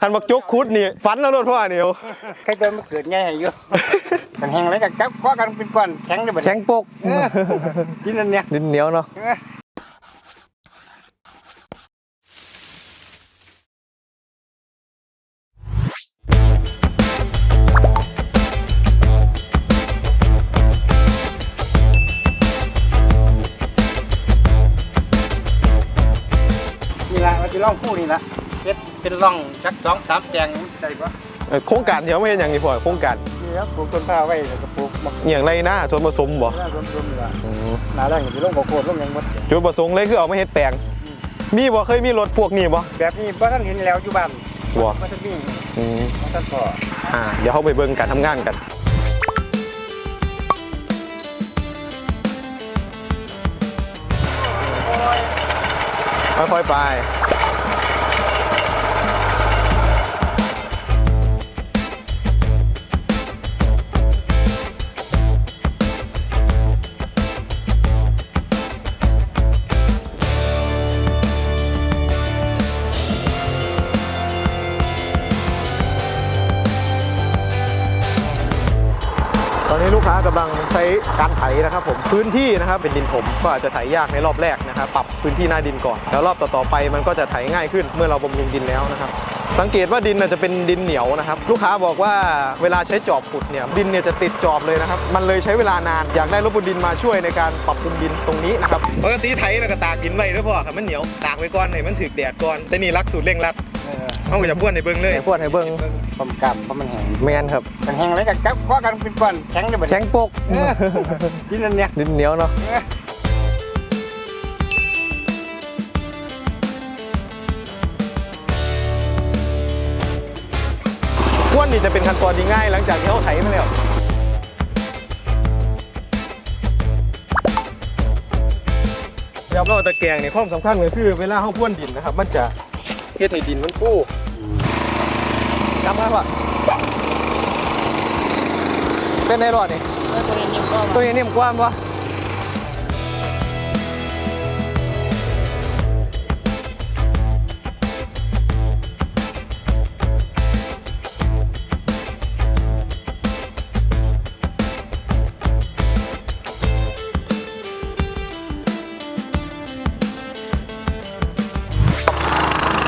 คันบักจกคุดนี่ฟันแล้วรถพ่อเนี่ยวใครเดินมาเกิดง่ายอยู่กันแห้งแล้วก็จับคว้ากันเป็นก้อนแข็งได้บ่แข็งปกที่นั่นเนี่ยดินเหนียวเนาะเออนี่ละมันจะร่องคู่นี่ละ เฮ็ดเป็นร่องจักสองสามแจงได้ปะเอ่อโครงการเดี๋ยวไม่เห็นอย่างนี้พ่อโครงการนี่ครับปลูกต้นผ้าไว้แล้วก็ปลูกมะอหย่างไรนะส่วนผสมบ่เขือรวมๆนี่ละอืมหนาแรงอยู่ที่ร่องบ่โคตรร่องหยังหมด จุดประสงค์เลยคือเอามาเฮ็ดแปลง มีบ่เคยมีรถพวกนี้บ่แบบนี้บ่ทันเห็นแล้วอยู่บ้านบ่บ่ทันมีอืมบ่ทันพออ่าเดี๋ยวเขาไปเบิ่งการทำงานกัน ค่อยๆไป ใช้การไถนะครับผมพื้นที่นะครับเป็นดินผมก็อาจจะไถยากในรอบแรกนะครับปรับพื้นที่หน้าดินก่อนแล้วรอบต่อๆไปมันก็จะไถง่ายขึ้นเมื่อเราบำรุงดินแล้วนะครับสังเกตว่าดินจะเป็นดินเหนียวนะครับ ลูกค้าบอกว่าเวลาใช้จอบขุดเนี่ยดินเนี่ยจะติดจอบเลยนะครับ มันเลยใช้เวลานานอยากได้รถบนดินมาช่วยในการปรับปรุงดินตรงนี้นะครับปกติไถแล้วก็ตากดินไว้ด้วยพ่อครับมันเหนียวตากไว้ก่อนให้มันถึกแดดก่อนแต่นี่รักสูตรเร่งรัด เออเขาก็จะบ้วนในเบิ้งเลยบ้วนในเบิ้งความกำเพราะมันแห้งแมนครับมันแห้งแล้วก็จับคว้ากันเป็นก้อนแข็งได้บ่แข็งปกเออที่นั่นเนี่ยดินเหนียวเนาะเออก้วนนี่จะเป็นขั้นตอนที่ง่ายหลังจากที่เขาไถมาแล้ว เดี๋ยวเราตะแกรงเนี่ยความสำคัญก็คือเวลาเขาพ่วนดินนะครับ มันจะ เฮ็ดให้ดินมันฟูจำครับว่าเป็นไงรอดนี่ตัวนี้นิ่มก็ตัวนี้นิ่มกว่ามั้ยวะ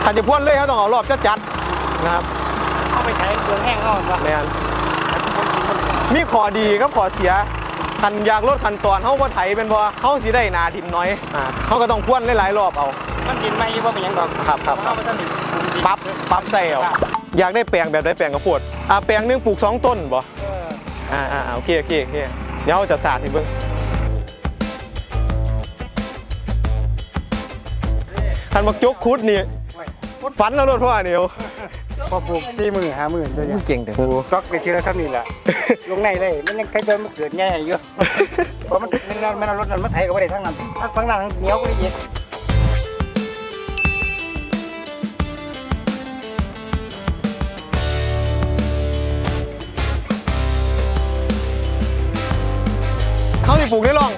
ถ้าจะพ่วนเลยเขาต้องเอารอบจัดๆนะครับเอาไปใช้เครื่องแห้งเอาบ่แมนมีข้อดีกับข้อเสียคันอยากลดขั้นตอนเขาบ่ไถเป็นบ่เขาสิได้หนาดินน้อยอ่าเขาก็ต้องพ่วนหลายๆรอบเอามันดินไม่บ่เป็นหยังดอกครับครับเพาะว่ามันต้องดินปรับปรับใส่เอาอยากได้แปลงแบบได้แปลงกระพวดอ่าแปลงหนึงปลูกสองต้นบ่เอออ่าอ่าอ่าโอเคโอเคโอเคเดี๋ยวเราจะสาธิตเบิ่งคันบักจกคุดนี่ ฟันแล้วรถพ่อเนี่ยวพอปลูกสี่มือห้ามือตัวเนี้เก่งแต่ตอกไปเชื่อเท่านี้แหละลงในเลยมันยังใครเดินมาเกิดง่ายอยู่เพราะมันมันมันเอารถนั้นมาไถก็บ่ได้ทั้งนั้นทั้งฝั่งนั้นทั้งเหนียวก็ได้อีกเขาสิปลูกได้ลอง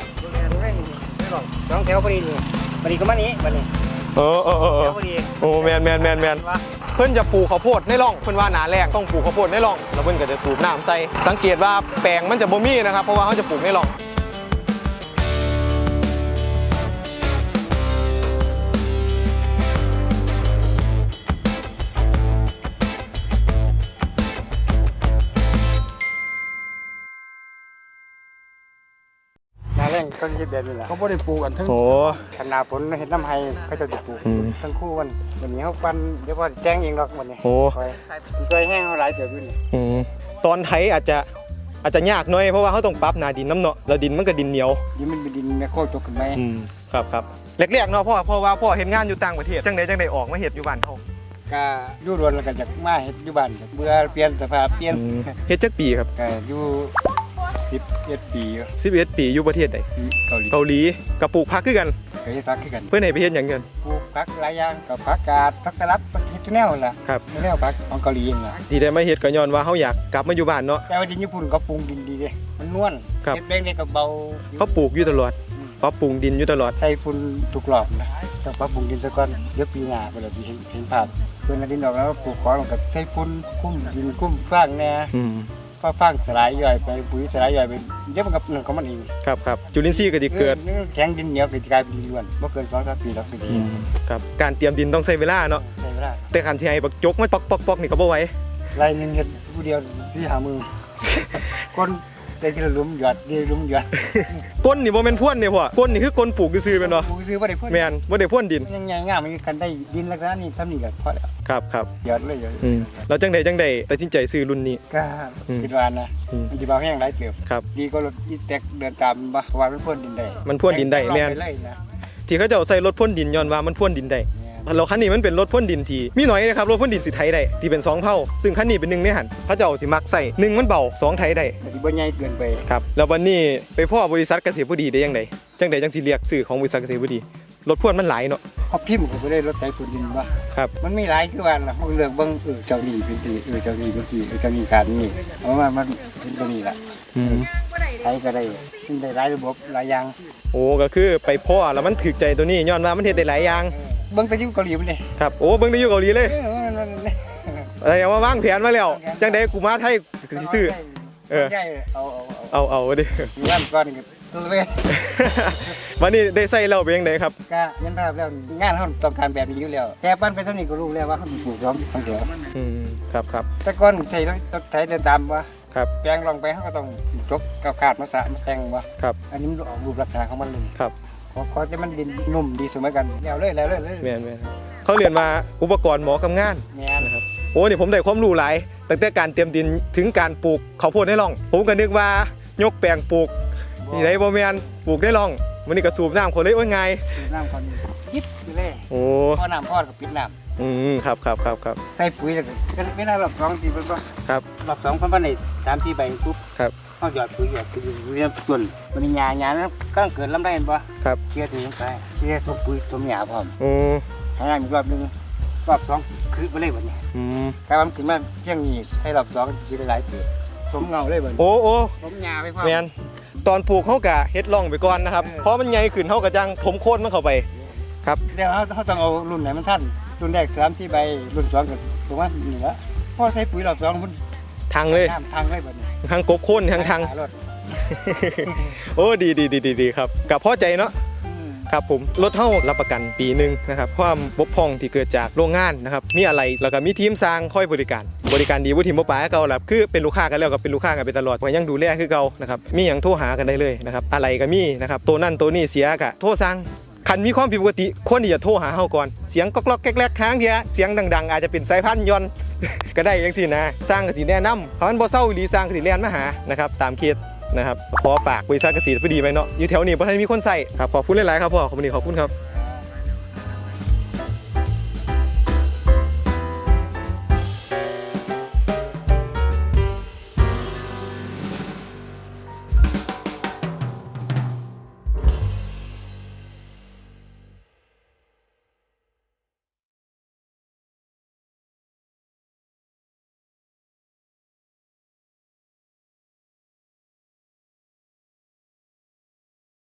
สองแถวพอดีนี่พอดีก็มานี้บัดนี้ เออเออเออแถเอวอพอดีโอ้แมนแมนแมนแมนว่าเพิ่นจะปลูกข้าวโพดในร่องเพิ่นว่าหนาแรงต้องปลูกข้าวโพดในร่อง แล้วเพิ่นก็จะสูบน้ำใส่สังเกตว่าแปลงมันจะบ่มีนะครับเพราะว่าเขาจะปลูกในร่อง หนาแรงเขาจะเด็ดนี่แหละเขาบ่ได้ปลูกกันทั้งโอ้ ขนาผลเห็ดน้ำไห้เขาจะปลูกอืมทั้งคู่วันวันนี้เขาปันเดี๋ยวพอแจ้งเองหรอกวันนี้โอ้ คอยซอยแห้งเขาหลายเติบอยู่นี่อืมตอนไถอาจจะอาจจะยากหน่อยเพราะว่าเขาต้องปรับหนาดินน้ำเนาะแล้วดินมันก็ดินเหนียวดินมันเป็นดินแม่โคตรตกขึ้นไหมอืมครับครับแรกๆเนาะพ่อเพราะว่าพ่อเห็นงานอยู่ต่างประเทศจังใดจังใดออกมาเฮ็ดอยู่บ้านเขาก็อยู่รวนแล้วก็จากมาเห็ดอยู่บ้านก็เบื่อเปลี่ยนสภาพเปลี่ยนอืมเฮ็ดจักปีครับก็อยู่ สิบเอ็ดปีอยู่11ปีอยู่ประเทศใดเกาหลีเกาหลีกับปลูกผักคือกัน เคยเฮ็ดพักคือกันเพื่อนให้ไปเฮ็ดหยังกัน ปลูกผักหลายอย่างกับผักกาดผักสลัดผักเฮ็ดทุกแนวนั่นล่ะครับ ทุกแนวผักของเกาหลีเองล่ะที่ได้มาเฮ็ดก็ย้อนว่าเขาอยากกลับมาอยู่บ้านเนาะ แต่ว่าดินญี่ปุ่นก็ปรุงดินดีเด้มันนวลครับ เฮ็ดแป้งได้ก็เบาอยู่เขาปลูกอยู่ตลอดปรับปรุงดินอยู่ตลอด ใส่ฝุ่นทุกรอบนะต้องปรับปรุงดินซะก่อนเดี๋ยวปีหน้าเวลาสิเห็นเห็นภาพนดินออกแล้วปลูกของกับใช้ปุ้นคุ้มดินคุ้มฟางแน่ อืม พอฟางสลายย่อยไปปุ๋ยสลายย่อยไปเดี๋ยวมันกับหนึ่งของมันเองครับครับจุลินทรีย์ก็จะเกิดออแข็งดินเหนียวก็จะกลายเป็นดินล้วนบ่เกินสองสามปีแล้วคือดีครับการเตรียมดินต้องใช้เวลาเนาะใช่เวลาแต่คันที่ให้บักจกมันปอกปอกปอกนี่ก็บ่ไหวไรหนึ่งเห็ดผู้เดียวที่หามือคน ได้ทีละหลุมหยอดทีละหลุมหยอดก้นนี่บ่แม่นพ่วนเนี่ยพ่อก้นนี่คือก้นปลูกซื่อๆแม่นบ่กูซื้อบ่ได้เพิ่นแม่นบ่ได้พ่วนดินยังไงง่ายมันกันได้ดินลักษณะนี้ซ้ำนี่ก็พอแล้วครับครับหยอดเลยหยอดอืมแล้วจังใดจังใดตัดสินใจซื้อรุ่นนี้ก็อืมคิดว่านะอืมมันจะเบาแห้งหลายเติบครับดีก็รถอีแตกเดินตามบ่เพราะว่ามันพ่นดินได้มันพ่นดินได้แม่นลองปเลยนะที่เขาเจะเอาใส่รถพ่นดินย้อนว่ามันพ่นดินได้ แม่นแล้วคันนี้มันเป็นรถพ่นดินทีมีหน่อยนะครับรถพ่นดินสิไทยได้ที่เป็นสองเผ่าซึ่งคันนี้เป็นหนึ่งในหันเขาเจะเอาสิมักใส่หนึ่งมันเบาสองไทยได้แต่ที่บ่ใหญ่เกินไปครับแล้ววันนี้ไปพ่อบริษัทเกษตรบุดีได้ยังไงจังใดจังสิเรียกสื่อของบริษัทเกษตรบุดีรถพ่นมันหลายเนาะเขาพิมพ์ก็บ่ได้รถไถพ่นดินบ่ครับมันมีหลายคือว่าล่ะเขาเลือกเบิ่งเออเจ้านี่เป็นสิเออเจ้านี่เป็นสิเออเจ้านี่การนี่เพราะว่ามันเป็นตัวนี้ล่ะอืมไถก็ได้มันได้หลายระบบหลายอย่างโอ้ก็คือไปพ่อแล้วมันถึกใจตัวนี้ย้อนว่ามันเฮ็ดได้หลายอย่าง เบิ่งแต่อยู่เกาหลีมันนี่ครับโอ้เบิ่งได้อยู่เกาหลีเลยเออมันมันมันอะไรอย่างว่าวางแผนมาแล้วจังใดกูมาไทยก็สิซื้อ เออใช่เอาเอาเอาเอาเอาดิ อยู่บ้านก่อนก็ตัวเลยวันนี้ได้ใส่แล้วเป็นยังไงครับ ก็ยันภาพแล้วงานเขาต้องการแบบนี้อยู่แล้วแค่ปั้นไปเท่านี้ก็รู้แล้วว่าเขาปลูกร้อมฟังเสียงอืมครับครับแต่ก่อนใส่รถต้องใช้เดินตามว่าครับ แปลงลงไปเขาก็ต้องจกกับขาดมาสะมาแทงว่าครับ อันนี้มันออกรูปลักษณะของมันเลย ครับ ขอขอจะมันดินนุ่มดีเสมอกันแล้วเลยแล้วเลยเลยแม่นแม่นเขาเรียนมาอุปกรณ์หมอกำงานแม่นนะครับโอ้นี่ผมได้ความรู้หลายตั้งแต่การเตรียมดินถึงการปลูกข้าวโพดในร่อง ผมก็นึกว่ายกแปลงปลูกนี่ได้บ่แม่นปลูกได้ร่องมันนี่ก็สูบน้ำคนเลยโอ้ยง่ายสูบน้ำก่อนยิดไปเลยโอ้พอน้ำพอดก็ปิดน้อืมครับครับครับครับำใส่ปุ๋ยแล้วก็เวลารอบสองทีมันก็ครับ รอบสองพันพันในสามทีใบปุ๊บครับ เขาหยอดปุ๋ยหยอดปุ๋ยเรียนส่วนมันมีหญ้าหญ้านั้นก็เกิดลำได้เห็นปะครับเคลียร์ถึงไปเคลียร์ทุกปุ๋ยทุกหญ้าพร้อมโอ้ให้น้ำอีกรอบหนึงรอบสองคือไปเลยแบบนี้อืมถ้ามันถึงมาเที่ยงนี้ใส่รอบสองจะได้หลายเติบสมเงาเลยแบบนี้โอ้โอ้สมหญ้าไปพร้อม แม่นตอนปลูกเขากะเฮ็ดร่องไปก่อนนะครับ เออ เพราะมันใหญ่ขึ้นเขากะจังถมโค่นมันเข้าไป เดี๋ยวเขาเขาต้องเอารุ่นไหนมันท่านรุ่นแรกสามที่ใบรุ่นสองก็ประมาณนี้ละพอใส่ปุ๋ยรอบสองมัน ทางเลยน้ำทางเลยแบบนี้ทางกบโค่นทางทางรถโอ้ดีดีดีดีดีครับกับพ่อใจเนาะอืมครับผมรถเท่ารับประกันปีหนึ่งนะครับความบกพร่องที่เกิดจากโรงงานนะครับมีอะไรแล้วก็มีทีมสร้างคอยบริการ บริการดีวุทีมบ่ปลายเก่าแหละคือเป็นลูกค้ากันแล้วก็เป็นลูกค้ากันไปตลอดก็ยังดูแลคือเก่านะครับมีอย่างโทรหากันได้เลยนะครับอะไรก็มีนะครับตัวนั่นตัวนี้เสียกะโทรสั่ง ขันมีความผิดปกติควรที่จะโทรหาเฮาก่อน เสียงก๊อกๆแกลกๆค้างเดียเสียงดังๆ อาจจะเป็นสายพันธุ์ยนก็ได้ยังสินะ สร้างกสิแนะนำเพราะมันบ่เศร้าอีหลีสร้างกสิแลนมาหานะครับตามเคสนะครับขอฝากบริษัทเกษตรพอดีไปเนาะอยู่แถวนี้บ่ทันมีคนใส่ครับขอบคุณหลายๆครับพ่อขอบคุณขอบคุณครับ